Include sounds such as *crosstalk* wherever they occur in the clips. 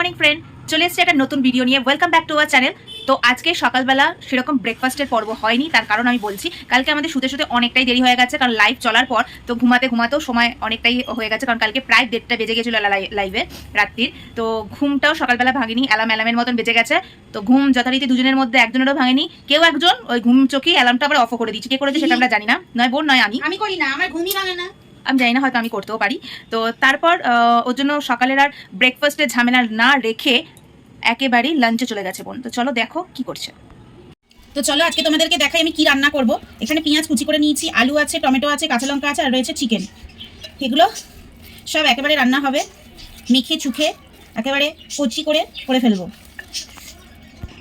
Morning friend চলে এসেছে একটা নতুন ভিডিও নিয়ে। Welcome back to our channel তো আজকে সকালবেলা সেরকম ব্রেকফাস্টের পর্ব হয়নি তার কারণ আমি বলছি কালকে আমাদের শুতে শুতে অনেকটাই দেরি হয়ে গেছে কারণ লাইভ চলার পর তো ঘুমাতে ঘুমাতেও সময় অনেকটাই হয়ে গেছে কারণ কালকে প্রায় দেড়টা বেজে গেছিল লাইভে রাত্রির। তো ঘুমটাও সকালবেলা ভাঙেনি অ্যালার্ম অ্যালার্মের মতন বেজে গেছে। তো ঘুম যথারীতি দুজনের মধ্যে একজনেরও ভাঙেনি কেউ একজন ওই ঘুম চোখে অ্যালার্মটা আবার অফ করে দিচ্ছে কে করেছে সেটা *laughs* আমরা জানি না নয় বোন নয় আমি। আমি করি না আমার ঘুমই ভাঙে না। আমি জানি না, হয়তো আমি করতেও পারি। তো তারপর ওর জন্য সকালের আর ব্রেকফাস্টের ঝামেলা না রেখে একেবারেই লাঞ্চে চলে গেছে বোন। তো চলো দেখো কি করছে। তো চলো আজকে তোমাদেরকে দেখাই আমি কি রান্না করব। এখানে পেঁয়াজ কুচি করে নিয়েছি, আলু আছে, টমেটো আছে, কাঁচা লঙ্কা আছে, আর রয়েছে চিকেন এগুলো সব একেবারে রান্না হবে। মেখে চুখে একেবারে কচি করে করে ফেলব।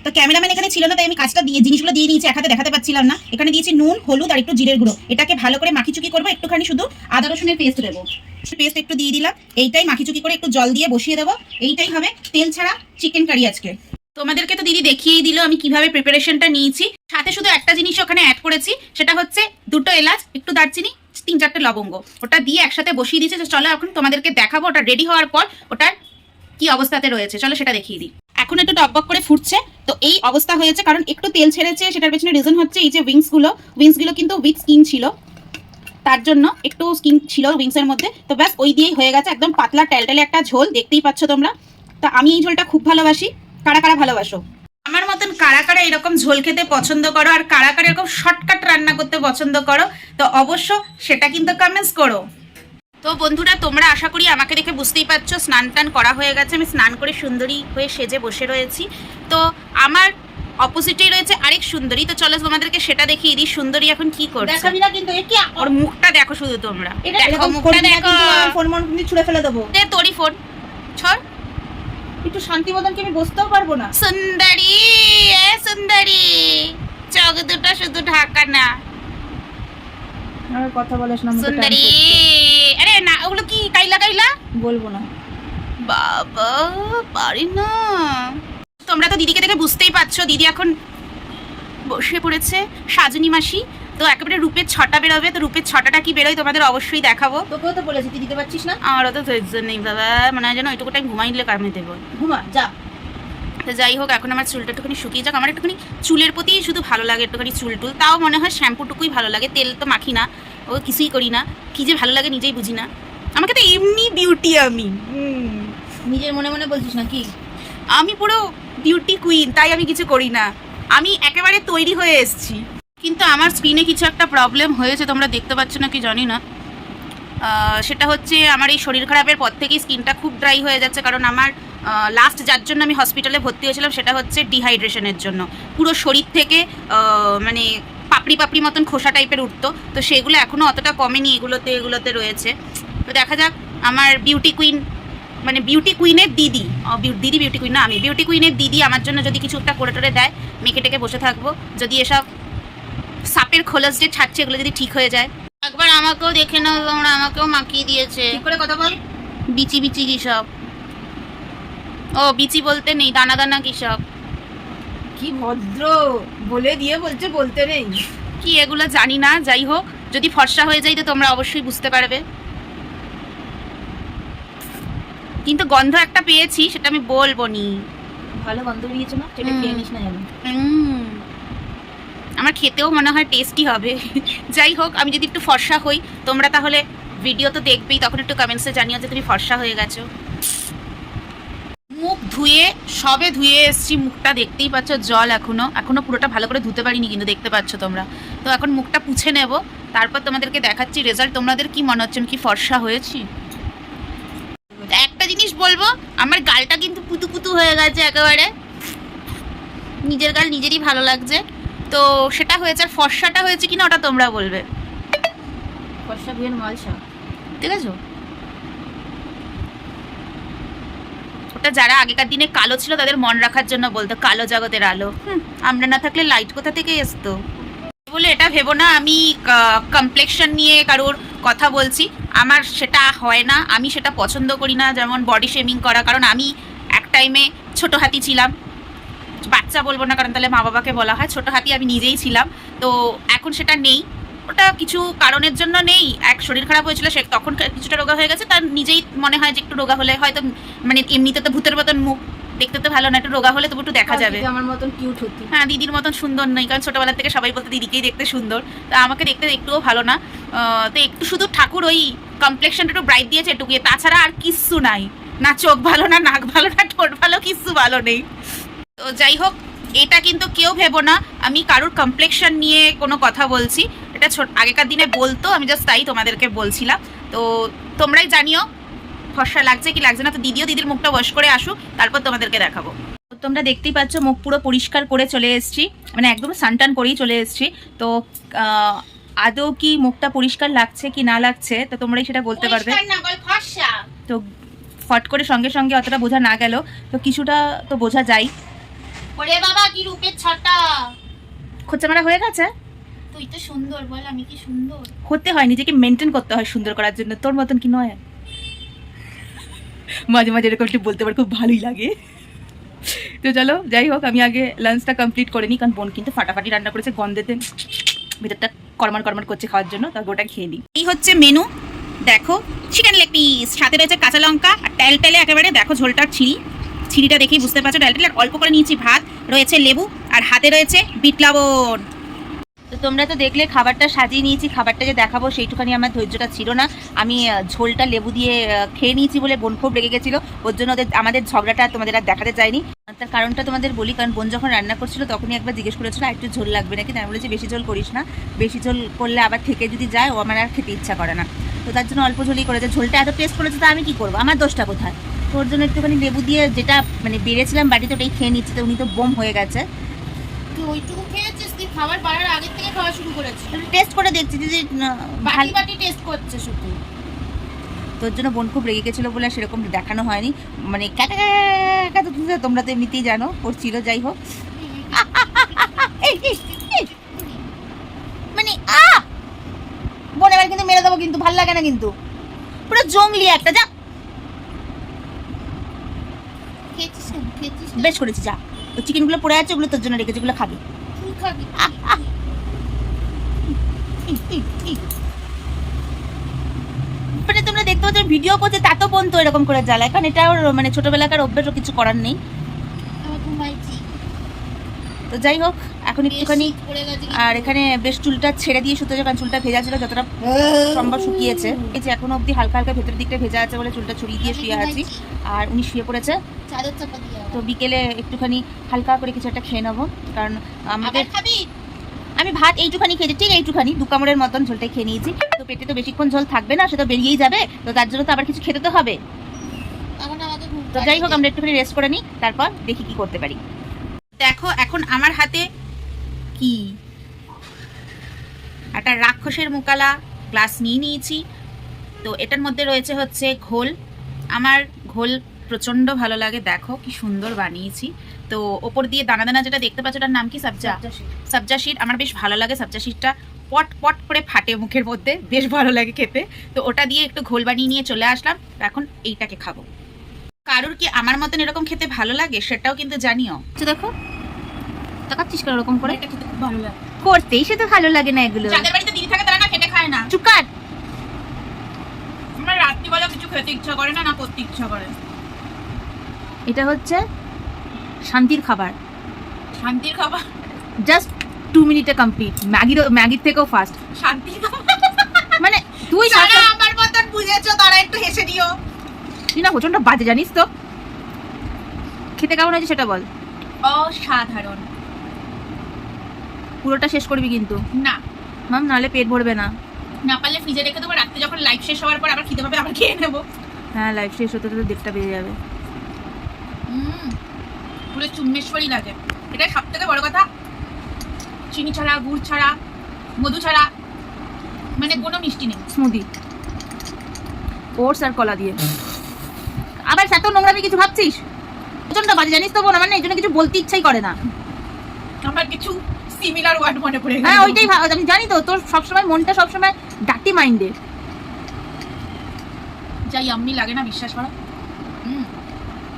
তো ক্যামেরাম্যান এখানে ছিল না, তাই আমি কাজটা দিয়ে, জিনিসগুলো দিয়ে দিয়েছি, এক হাতে দেখাতে পাচ্ছিলাম না। এখানে দিয়েছি নুন, হলুদ আর একটু জিরের গুঁড়ো। এটাকে ভালো করে মাখিচুকি করব, একটুখানি শুধু আদা রসুনের পেস্ট দেবো। পেস্ট একটু দিয়ে দিলাম, এইটাই মাখিচুকি করে একটু জল দিয়ে বসিয়ে দেবো। এইটাই হবে তেল ছাড়া চিকেন কারি আজকে। তোমাদেরকে তো দিদি দেখিয়েই দিল আমি কীভাবে প্রিপারেশনটা নিয়েছি। সাথে শুধু একটা জিনিস ওখানে অ্যাড করেছি, সেটা হচ্ছে দুটো এলাচ, একটু দারচিনি, তিন চারটে লবঙ্গ। ওটা দিয়ে একসাথে বসিয়ে দিয়েছে চলো এখন তোমাদেরকে দেখাবো, ওটা রেডি হওয়ার পর ওটার কি অবস্থাতে রয়েছে? চলো সেটা দেখিয়ে দিই। এখন একটু টকবক করে ফুটছে, তো এই অবস্থা হয়েছে কারণ একটু তেল ছেড়েছে, সেটার পেছনে রিজন হচ্ছে এই যে উইংসগুলো উইংসগুলো কিন্তু উইথ স্কিন ছিল। তার জন্য একটু স্কিন ছিল উইংস এর মধ্যে, তো ব্যাস ওই দিয়েই হয়ে গেছে একদম পাতলা টেলটেলে একটা ঝোল, দেখতেই পাচ্ছ তোমরা। তা আমি এই ঝোলটা খুব ভালোবাসি। কারা কারা ভালোবাসো? আমার মতন কারা কারা এরকম ঝোল খেতে পছন্দ করো, আর কারা কারা এরকম শর্টকাট রান্না করতে পছন্দ করো, তো অবশ্য সেটা কিন্তু কমেন্টস করো। তো বন্ধুরা তোমরা আশা করি আমাকে দেখে বুঝতেই পারছ স্নান টান করা হয়ে গেছে। আমি স্নান করে সুন্দরী হয়ে সেজে বসে রয়েছি। তো আমার অপোজিটেই রয়েছে আরেক সুন্দরী। তো চলো তোমাদেরকে সেটা দেখিয়ে দিই সুন্দরী এখন কি করছে। দেখাবি না কিন্তু এ কি ওর মুখটা দেখো শুধু তোমরা। দেখো মুখটা দেখো। ফোন মন কিন্তু ছুঁড়ে ফেলে দেবো। দে তোরই ফোন ছড়। একটু শান্তি মতন কি আমি বসতেও পারব না। সুন্দরী এ সুন্দরী চোখ দুটো শুধু ঢাকা না। আমার কথা বলিস না সুন্দরী না ওগুলো কি কাইলা কাইলা? বলব না। বাবা পারি না। তোমরা তো দিদিকে দেখে বুঝতেই পারছ দিদি এখন বসে পড়েছে। সাজনী মাসি তো একেবারে রূপের ছটা বেরোবে তো রূপের ছটাটা কি বেরোয় তোমাদের অবশ্যই দেখাবো। তোকেও তো বলেছি তুই দিতে পারছিস না? আমারও তো ধৈর্য নেই বাবা। মনে যেন ওইটুকু টাইম ঘুমাই দিলে কামে দেবো। ঘুমা যা। তো যাই হোক এখন আমার চুলটা একটুখানি শুকিয়ে যাক। আমার একটুখানি চুলের প্রতি শুধু ভালো লাগে একটুখানি চুল টুল। তাও মনে হয় শ্যাম্পুটুকুই ভালো লাগে তেল তো মাখি না। ও কিছুই করি না। কি যে ভালো লাগে নিজেই বুঝি না। আমাকে তো এমনি বিউটি আমি। নিজের মনে মনে বলছিস না কি আমি পুরো বিউটি কুইন তাই আমি কিছু করি না। আমি একেবারে তৈরি হয়ে এসেছি। কিন্তু আমার স্ক্রিনে কিছু একটা প্রবলেম হয়েছে তোমরা দেখতে পাচ্ছ না কি জানি না। সেটা হচ্ছে আমার এই শরীর খারাপের পর থেকেই স্কিনটা খুব ড্রাই হয়ে যাচ্ছে। কারণ আমার লাস্ট যার জন্য আমি হসপিটালে ভর্তি হয়েছিলাম সেটা হচ্ছে ডিহাইড্রেশনের জন্য। পুরো শরীর থেকে মানে পাপড়ি পাপড়ি মতন খোসা টাইপের উঠতো। তো সেগুলো এখনও অতটা কমেনি এগুলোতে এগুলোতে রয়েছে। তো দেখা যাক আমার বিউটি কুইন মানে বিউটি কুইনের দিদি দিদি বিউটি কুইন না আমি বিউটি কুইনের দিদি আমার জন্য যদি কিছু একটা করে টোরে দেয় মেখে টেকে বসে থাকব। যদি এসব সাপের খোলস যে ছাড়ছে এগুলো যদি ঠিক হয়ে যায়। একবার আমাকেও দেখে নাও তোমরা আমাকেও মাখিয়ে দিয়েছে। করে কথা বল? বিচি বিচি কি সব ও বিচি বলতে নেই দানা দানা কি সব? কি ভদ্র বলে দিয়ে বলছে বলতে নেই। কি এগুলো জানি না যাই হোক যদি ফর্সা হয়ে যায় তো তোমরা অবশ্যই বুঝতে পারবে। কিন্তু গন্ধ একটা পেয়েছি সেটা আমি বলব নি। ভালো গন্ধ বেরিয়েছে না? সেটা খেয়ে নিস না জানো আমার খেতেও মনে হয় টেস্টি হবে। যাই হোক আমি যদি একটু ফর্সা হই তোমরা তাহলে ভিডিও তো দেখবেই তখন একটু কমেন্টসে জানিও যে তুমি ফর্সা হয়ে গেছো। ধুয়ে সবে ধুয়ে এসছি মুখটা দেখতেই পাচ্ছ জল এখনও এখনও পুরোটা ভালো করে ধুতে পারিনি কিন্তু দেখতে পাচ্ছ তোমরা। তো এখন মুখটা পুছে নেব তারপর তোমাদেরকে দেখাচ্ছি রেজাল্ট তোমাদের কি মনে হচ্ছে কি ফর্সা হয়েছি? একটা জিনিস বলব আমার গালটা কিন্তু পুতু পুতু হয়ে গেছে একেবারে। নিজের গাল নিজেরই ভালো লাগছে। তো সেটা হয়েছে আর ফর্সাটা হয়েছে কিনা ওটা তোমরা বলবে। ফর্সা বিয়ের মালসা। ঠিক আছে ওটা যারা আগেকার দিনে কালো ছিল তাদের মন রাখার জন্য বলতো, কালো জগতের আলো। আমরা না থাকলে লাইট কোথা থেকে আসতো বলে এটা ভেবো না, আমি কমপ্লেকশন নিয়ে কারোর কথা বলছি। আমার সেটা হয় না, আমি সেটা পছন্দ করি না, যেমন বডি শেমিং করা, কারণ আমি এক টাইমে ছোট হাতি ছিলাম। বাচ্চা বলব না, কারণ তাহলে মা বাবাকে বলা হয়, ছোট হাতি আমি নিজেই ছিলাম। তো এখন সেটা নেই। ওটা কিছু কারণের জন্য নেই। এক শরীর খারাপ হয়েছিল সে তখন কিছুটা রোগা হয়ে গেছে। তার নিজেই মনে হয় যে একটু রোগা হলে হয়তো মানে এমনিতে তো ভূতের মতন মুখ দেখতে তো ভালো না একটু রোগা হলে তবু একটু দেখা যাবে। আমার মতন কিউট হতি। হ্যাঁ দিদির মতন সুন্দর নই কারণ ছোটবেলা থেকে সবাই বলতে দিদিকেই দেখতে সুন্দর। তা আমাকে দেখতে একটুও ভালো না। তো একটু শুধু ঠাকুর ওই কমপ্লেকশনটা একটু ব্রাইট দিয়েছে এটুকু তাছাড়া আর কিচ্ছু নাই। না চোখ ভালো না নাক ভালো না ঠোঁট ভালো কিচ্ছু ভালো নেই। তো যাই হোক এটা কিন্তু কেউ ভেবো না। আমি কারুর কমপ্লেকশন নিয়ে কোনো কথা বলছি। এটা ছোট আগেকার দিনে বলতো আমি জাস্ট তাই তোমাদেরকে বলছিলাম। তো তোমরাই জানিও ফর্সা লাগছে কি লাগছে না তো দিদিও দিদির মুখটা ওয়াশ করে আসুক তারপর তোমাদেরকে দেখাবো। তো তোমরা দেখতেই পাচ্ছ মুখ পুরো পরিষ্কার করে চলে এসেছি মানে একদম সানটান করেই চলে এসেছি। তো আদৌ কি মুখটা পরিষ্কার লাগছে কি না লাগছে তো তোমরাই সেটা বলতে পারবে। তো ফট করে সঙ্গে সঙ্গে অতটা বোঝা না গেল তো কিছুটা তো বোঝা যায়। ওরে বাবা কি রূপের ছটা। খোঁচা মারা হয়ে গেছে? তুই তো সুন্দর বল আমি কি সুন্দর? হতে হয় নিজেকে মেনটেন করতে হয় সুন্দর করার জন্য। তোর মতন কি নয়? মাঝে মাঝে এরকম একটু বলতে পার খুব ভালোই লাগে। তো চলো যাই হোক আমি আগে লাঞ্চটা কমপ্লিট করে নিই কারণ বোন কিন্তু ফাটাফাটি রান্না করেছে গন্ধেতে ভিতরটা করমার করমার করছে খাওয়ার জন্য তারপর ওটা খেয়ে নিই। এই হচ্ছে মেনু দেখো চিকেন লেগ পিস সাথে রয়েছে কাঁচা লঙ্কা আর টেল টেলে একেবারে দেখো ঝোলটার ছিঁড়ি। ছিঁড়িটা দেখেই বুঝতে পারছ টেল টেলে অল্প করে নিয়েছি ভাত রয়েছে লেবু আর হাতে রয়েছে বিট লবণ। তোমরা তো দেখলে খাবারটা সাজিয়ে নিয়েছি খাবারটা যে দেখাবো, সেইটুখানি আমার ধৈর্যটা ছিল না। আমি ঝোলটা লেবু দিয়ে খেয়ে নিয়েছি বলে বোন খুব রেগে গেছিল। ওর জন্য ওদের, আমাদের ঝগড়াটা তোমাদের আর দেখাতে চাইনি। তার কারণটা তোমাদের বলি, কারণ বোন যখন রান্না করছিল তখনই একবার জিজ্ঞেস করেছিল একটু ঝোল লাগবে নাকি? তাই আমি বলেছি, বেশি ঝোল করিস না। বেশি ঝোল করলে আবার থেকে যদি যায়, ও আমার আর খেতে ইচ্ছা করে না। তো তার জন্য অল্প ঝোলই করেছে। ঝোলটা এত টেস্ট করেছে তো আমি কি করব? আমার দোষটা কোথায়? তো ওর জন্য একটুখানি লেবু দিয়ে যেটা মানে বেড়েছিলাম বাড়িতে ওটাই খেয়ে নিচ্ছি। তো উনি তো বোম হয়ে গেছে। তুই ওইটুকু খেয়েছিস তুই খাবার বাড়ার আগের থেকে খাওয়া শুরু করেছিস। টেস্ট করে দেখছি যে যে, বাটি বাটি টেস্ট করছে শুধু। তোর জন্য বোন খুব রেগে গেছিল বলে সেরকম দেখানো হয়নি। মানে ক্যাকা তোমরা তো এমনিতেই জানো করছিল যাই হোক। *laughs* মানে আ বোন এবার কিন্তু মেরে দেবো কিন্তু ভালো লাগে না কিন্তু। পুরো জঙ্গলি একটা যা। বেশ করেছি যা। চিকেনগুলো পড়ে আছে ওগুলো তোর জন্য রেখেছি ওগুলো খাবি। মানে তোমরা দেখতে পাচ্ছ ভিডিও করছে তা তো বোন তো এরকম করে জ্বালায় কারণ এটা মানে ছোটবেলাকার অভ্যাস কিছু করার নেই তো যাই হোক এখন একটুখানি আর এখানে বেশ চুলটা ছেড়ে দিয়ে শুতে যখন চুলটা ভেজা ছিল যতটা সম্ভব শুকিয়েছে। এই যে এখনও অবধি হালকা হালকা ভেতরের দিকটা ভেজা আছে বলে চুলটা ছড়িয়ে দিয়ে শুয়ে আছি। আর উনি শুয়ে পড়েছে। তো বিকেলে একটুখানি হালকা করে কিছু একটা খেয়ে নেব। কারণ আমাদের আমি ভাত এইটুখানি খেয়েছি ঠিক এইটুখানি দু কামড়ের মতন ঝোলটাই খেয়ে নিয়েছি। তো পেটে তো বেশিক্ষণ ঝোল থাকবে না সে তো বেরিয়েই যাবে। তো তার জন্য তো আবার কিছু খেতে তো হবে। তো যাই হোক আমরা একটুখানি রেস্ট করে নিই তারপর দেখি কি করতে পারি। এখন আমার হাতে কি? একটা রাক্ষসের মুকালা গ্লাস নিয়ে নিয়েছি। তো এটার মধ্যে রয়েছে হচ্ছে ঘোল। আমার ঘোল প্রচণ্ড ভালো লাগে দেখো কি সুন্দর বানিয়েছি। তো ওপর দিয়ে দানা দানা যেটা দেখতে পাচ্ছ ওটার নাম কি? সাবজা। সাবজা শিট আমার বেশ ভালো লাগে সাবজা শিটটা পট পট করে ফাটে মুখের মধ্যে বেশ ভালো লাগে খেতে। তো ওটা দিয়ে একটু ঘোল বানিয়ে নিয়ে চলে আসলাম। এখন এইটাকে খাব। কারুর কি আমার মতন এরকম খেতে ভালো লাগে? সেটাও কিন্তু জানিও। তো দেখো। তাকাচ্ছিস কেন এরকম করে? খুব ভালো লাগে। করতেই সে তো ভালো লাগে না এগুলো। যাদের বাড়িতে দিদি থাকে তারা না খেতে খায় না। চুকার আমার রাত্রিবেলা কিছু খেতে ইচ্ছা করে না না করতে ইচ্ছা করে? এটা হচ্ছে শান্তির খাবার। শান্তির খাবার? জাস্ট টু মিনিটে কমপ্লিট ম্যাগির ম্যাগির থেকেও ফাস্ট শান্তির খাবার? মানে তুই যারা আমার মতন বুঝেছ তারা একটু হেসে দিও। তুই না প্রচণ্ড বাজে জানিস তো। খেতে কেমন হয়েছে সেটা বল। অসাধারণ। পুরোটা শেষ করবি কিন্তু। না। ম্যাম নাহলে পেট ভরবে না। না পারলে ফ্রিজে রেখে দেবো রাত্রে যখন লাইভ শেষ হওয়ার পর আবার খিদে পাবে আবার খেয়ে নেব। হ্যাঁ লাইফ শেষ হতে তো দেড়টা বেজে যাবে। হুম পুরো চুম্বেশ্বরী লাগে। এটাই সব থেকে বড় কথা। চিনি ছাড়া গুড় ছাড়া মধু ছাড়া মানে কোনো মিষ্টি নেই। স্মুদি ওটস আর কলা দিয়ে। আবার এত নোংরামি কিছু ভাবছিস? প্রচণ্ড বাজে জানিস তো বোন আমার না এই জন্য কিছু বলতে ইচ্ছাই করে না। আমার কিছু সিমিলার ওয়ার্ড মনে পড়ে হ্যাঁ ওইটাই আমি জানি তো তোর সবসময় মনটা সবসময় ডাটি মাইন্ডের যাই আম্মি লাগে না বিশ্বাস করো।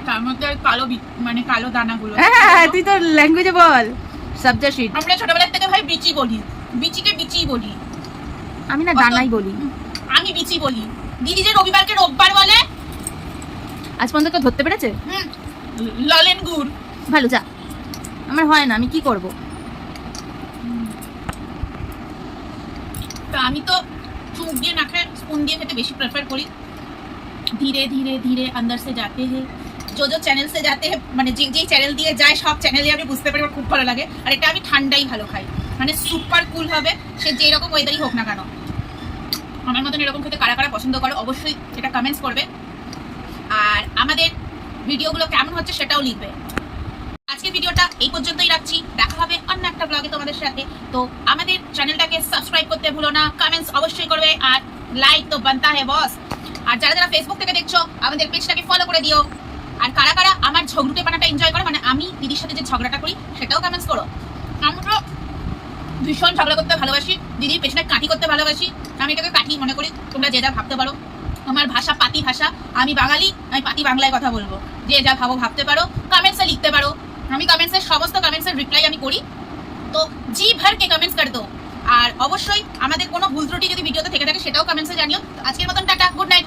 তার মধ্যে কালো মানে কালো দানাগুলো। হ্যাঁ তুই তো ল্যাঙ্গুয়েজে বল। সাবজা শিট আমরা ছোটবেলার থেকে ভাই বিচি বলি। বিচিকে বিচি বলি। আমি না ডানাই বলি। আমি বিচি বলি। দিদি যে রবিবারকে রোববার বলে আজ পর্যন্ত কেউ ধরতে পেরেছে? ললেন গুড়। ভালো যা। আমার হয় না আমি কি করব? তা আমি তো চুপ দিয়ে না খায় স্পুন দিয়ে খেতে বেশি প্রেফার করি। ধীরে ধীরে ধীরে আন্দার সে যাতে হে, যো যো চ্যানেল সে যাতে মানে যে, যেই চ্যানেল দিয়ে যায়, সব চ্যানেলে আমি বুঝতে পারি আমার খুব ভালো লাগে। আর এটা আমি ঠান্ডাই ভালো খাই। মানে সুপার কুল হবে সে যেই রকম ওয়েদারই হোক না কেন। আমার মতন এরকম খেতে কারা কারা পছন্দ করো, অবশ্যই এটা কমেন্টস করবে। আর আমাদের ভিডিওগুলো কেমন হচ্ছে সেটাও লিখবে। আজকের ভিডিওটা এই পর্যন্তই রাখছি। দেখা হবে অন্য একটা ব্লগে তোমাদের সাথে। তো আমাদের চ্যানেলটাকে সাবস্ক্রাইব করতে ভুলো না কমেন্টস অবশ্যই করবে আর লাইক তো বানতা হে বস আর যারা যারা ফেসবুক থেকে দেখছ, আমাদের পেজটাকে ফলো করে দিও। আর কারা কারা আমার ঝগড়ুটে পানাটা এনজয় করো মানে আমি দিদির সাথে যে ঝগড়াটা করি, সেটাও কমেন্টস করো। আমরা ভীষণ ঝগড়া করতে ভালোবাসি, দিদির পেছনে কাঠি করতে ভালোবাসি। আমি এটাকে কাঠি মনে করি, তোমরা যে যা ভাবতে পারো। আমার ভাষা পাতি ভাষা, আমি বাঙালি, আমি পাতি বাংলায় কথা বলব। যে যা ভাবো ভাবতে পারো কমেন্টসে লিখতে পারো। আমি কমেন্টসের সমস্ত কমেন্টসের রিপ্লাই আমি করি। তো জি ভারকে কমেন্টস কর দো আর অবশ্যই আমাদের কোনো ভুল ত্রুটি যদি ভিডিওতে থেকে থাকে, সেটাও কমেন্টসে জানিও। আজকের মতন টাটা গুড মতো